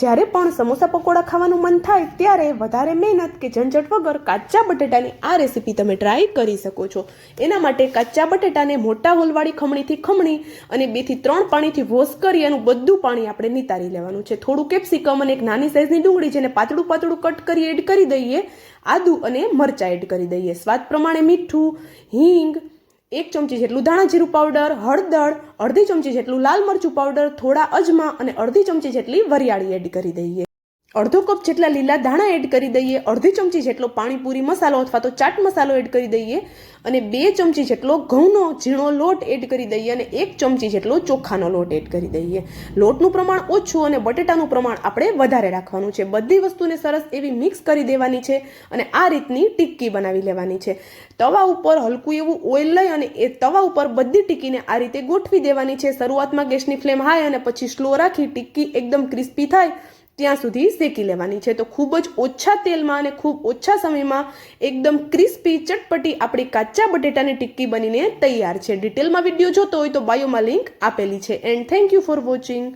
જ્યારે પણ સમોસા પકોડા ખાવાનું મન થાય ત્યારે વધારે મહેનત કે ઝંઝટ વગર કાચા બટેટાની આ રેસીપી તમે ટ્રાય કરી શકો છો. એના માટે કાચા બટેટાને મોટા હોલવાળી ખમણીથી ખમણી અને બેથી ત્રણ પાણીથી વોશ કરી એનું બધું પાણી આપણે નિતારી લેવાનું છે. થોડું કેપ્સિકમ અને એક નાની સાઇઝની ડુંગળી જેને પાતળું પાતળું કટ કરી એડ કરી દઈએ, આદુ અને મરચાં એડ કરી દઈએ. સ્વાદ પ્રમાણે મીઠું, હિંગ એક ચમચી જેટલું ધાણા જીરું પાવડર હળદર, અડધી ચમચી જેટલું લાલ મરચું પાવડર થોડા અજમા અને અડધી ચમચી જેટલી વરિયાળી એડ કરી દઈએ. અડધો કપ જેટલા લીલા ધાણા એડ કરી દઈએ, અડધી ચમચી જેટલો પાણીપુરી મસાલો અથવા તો ચાટ મસાલો એડ કરી દઈએ અને બે ચમચી જેટલો ઘઉંનો ઝીણો લોટ એડ કરી દઈએ અને એક ચમચી જેટલો ચોખાનો લોટ એડ કરી દઈએ. લોટનું પ્રમાણ ઓછું અને બટેટાનું પ્રમાણ આપણે વધારે રાખવાનું છે. બધી વસ્તુને સરસ એવી મિક્સ કરી દેવાની છે અને આ રીતની ટિક્કી બનાવી લેવાની છે. તવા ઉપર હલકું એવું ઓઇલ લઈ અને એ તવા ઉપર બધી ટિક્કીને આ રીતે ગોઠવી દેવાની છે. શરૂઆતમાં ગેસની ફ્લેમ હાઈ અને પછી સ્લો રાખી ટિક્કી એકદમ ક્રિસ્પી થાય ત્યાં સુધી શેકી લેવાની છે. તો ખૂબ જ ઓછા તેલમાં અને ખૂબ ઓછા સમયમાં એકદમ ક્રિસ્પી, ચટપટી આપણી કાચા બટેટાની ટિક્કી બનીને તૈયાર છે. ડિટેલમાં વીડિયો જોતો હોય તો બાયોમાં લિંક આપેલી છે. And thank you for watching